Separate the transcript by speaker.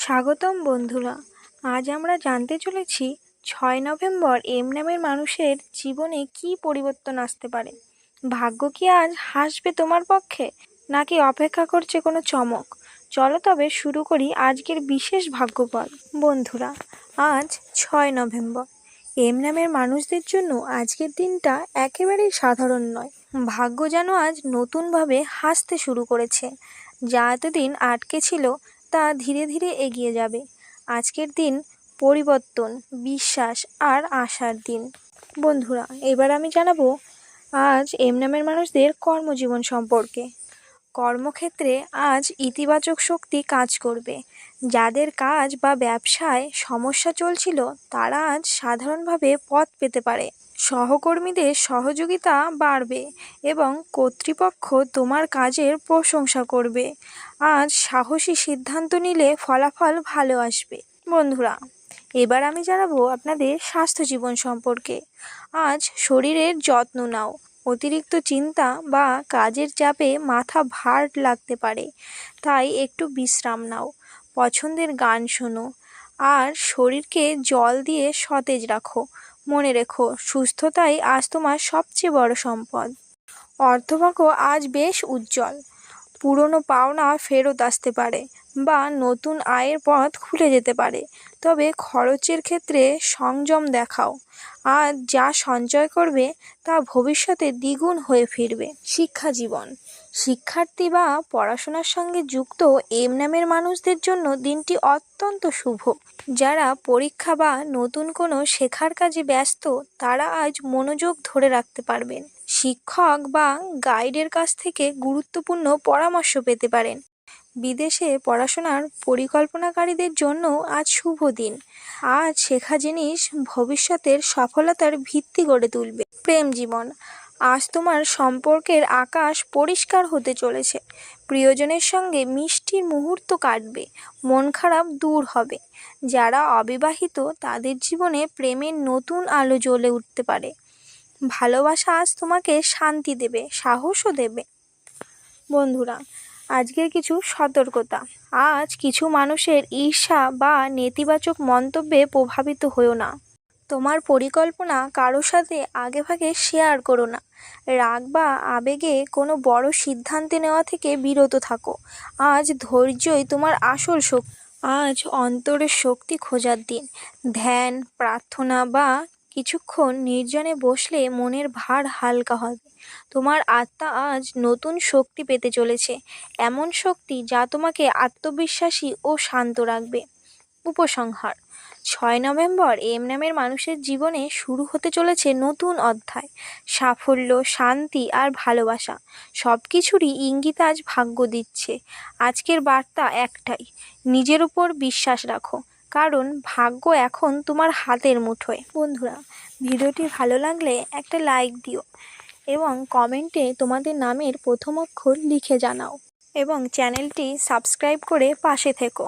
Speaker 1: স্বাগতম বন্ধুরা। আজ আমরা জানতে চলেছি, ছয় নভেম্বর এম নামের মানুষের জীবনে কী পরিবর্তন আসতে পারে? ভাগ্য কি আজ হাসবে তোমার পক্ষে, নাকি অপেক্ষা করছে কোনো চমক? চলো তবে শুরু করি আজকের বিশেষ ভাগ্যফল বন্ধুরা, আজ ছয় নভেম্বর। এম নামের মানুষদের জন্য আজকের দিনটা একেবারেই সাধারণ নয়। ভাগ্য যেন আজ নতুনভাবে হাসতে শুরু করেছে। যা এতদিন আটকে ছিল তা ধীরে ধীরে এগিয়ে যাবে। আজকের দিন পরিবর্তন, বিশ্বাস আর আশার দিন। বন্ধুরা, এবার আমি জানাব আজ এম নামের মানুষদের কর্মজীবন সম্পর্কে। কর্মক্ষেত্রে আজ ইতিবাচক শক্তি কাজ করবে। যাদের কাজ বা ব্যবসায় সমস্যা চলছিল, তারা আজ সাধারণভাবে পথ পেতে পারে। সহকর্মীদের সহযোগিতা বাড়বে এবং কর্তৃপক্ষ তোমার কাজের প্রশংসা করবে। আজ সাহসী সিদ্ধান্ত নিলে ফলাফল ভালো আসবে। বন্ধুরা, এবার আমি জানাব আপনাদের স্বাস্থ্য জীবন সম্পর্কে। আজ শরীরের যত্ন নাও। অতিরিক্ত চিন্তা বা কাজের চাপে মাথা ভার লাগতে পারে, তাই একটু বিশ্রাম নাও। পছন্দের গান শোনো। আর শরীরকে জল দিয়ে সতেজ রাখো। মনে রেখো, সুস্থতাই আজ তোমার সবচেয়ে বড় সম্পদ। অর্থভাগ্য আজ বেশ উজ্জ্বল। পুরনো পাওনা ফেরত আসতে পারে বা নতুন আয়ের পথ খুলে যেতে পারে। তবে খরচের ক্ষেত্রে সংযম দেখাও। আর যা সঞ্চয় করবে তা ভবিষ্যতে দ্বিগুণ হয়ে ফিরবে। শিক্ষা জীবন। শিক্ষার্থী বা পড়াশোনার সঙ্গে যুক্ত এম নামের মানুষদের জন্য দিনটি অত্যন্ত শুভ। যারা পরীক্ষা বা নতুন কোনো শেখার কাজে ব্যস্ত, তারা আজ মনোযোগ ধরে রাখতে পারবেন। শিক্ষক বা গাইডের কাছ থেকে গুরুত্বপূর্ণ পরামর্শ পেতে পারেন। বিদেশে পড়াশোনার পরিকল্পনাকারীদের জন্য আজ শুভ দিন। আজ শেখা জিনিস ভবিষ্যতের সফলতার ভিত্তি গড়ে তুলবে। প্রেম জীবন। আজ তোমার সম্পর্কের আকাশ পরিষ্কার হতে চলেছে। প্রিয়জনের সঙ্গে মিষ্টির মুহূর্ত কাটবে, মন খারাপ দূর হবে। যারা অবিবাহিত, তাদের জীবনে প্রেমের নতুন আলো জ্বলে উঠতে পারে। ভালোবাসা আজ তোমাকে শান্তি দেবে, সাহসও দেবে। বন্ধুরা, আজকের কিছু সতর্কতা। আজ কিছু মানুষের ঈর্ষা বা নেতিবাচক মন্তব্যে প্রভাবিত হও না। তোমার পরিকল্পনা কারোর সাথে আগেভাগে শেয়ার করো না। রাগ বা আবেগে কোনো বড় সিদ্ধান্তে নেওয়া থেকে বিরত থাকো। আজ ধৈর্যই তোমার আসল শক্তি। আজ অন্তরের শক্তি খোঁজার দিন। ধ্যান, প্রার্থনা বা কিছুক্ষণ নির্জনে বসলে মনের ভার হালকা হবে। তোমার আত্মা আজ নতুন শক্তি পেতে চলেছে। এমন শক্তি যা তোমাকে আত্মবিশ্বাসী ও শান্ত রাখবে। উপসংহার। ছয় নভেম্বর এম নামের মানুষের জীবনে শুরু হতে চলেছে নতুন অধ্যায়। সাফল্য, শান্তি আর ভালোবাসা সব কিছুরই ইঙ্গিত আজ ভাগ্য দিচ্ছে। আজকের বার্তা একটাই, নিজের উপর বিশ্বাস রাখো। কারণ ভাগ্য এখন তোমার হাতের মুঠোয়। বন্ধুরা, ভিডিওটি ভালো লাগলে একটা লাইক দিও এবং কমেন্টে তোমাদের নামের প্রথম অক্ষর লিখে জানাও এবং চ্যানেলটি সাবস্ক্রাইব করে পাশে থেকো।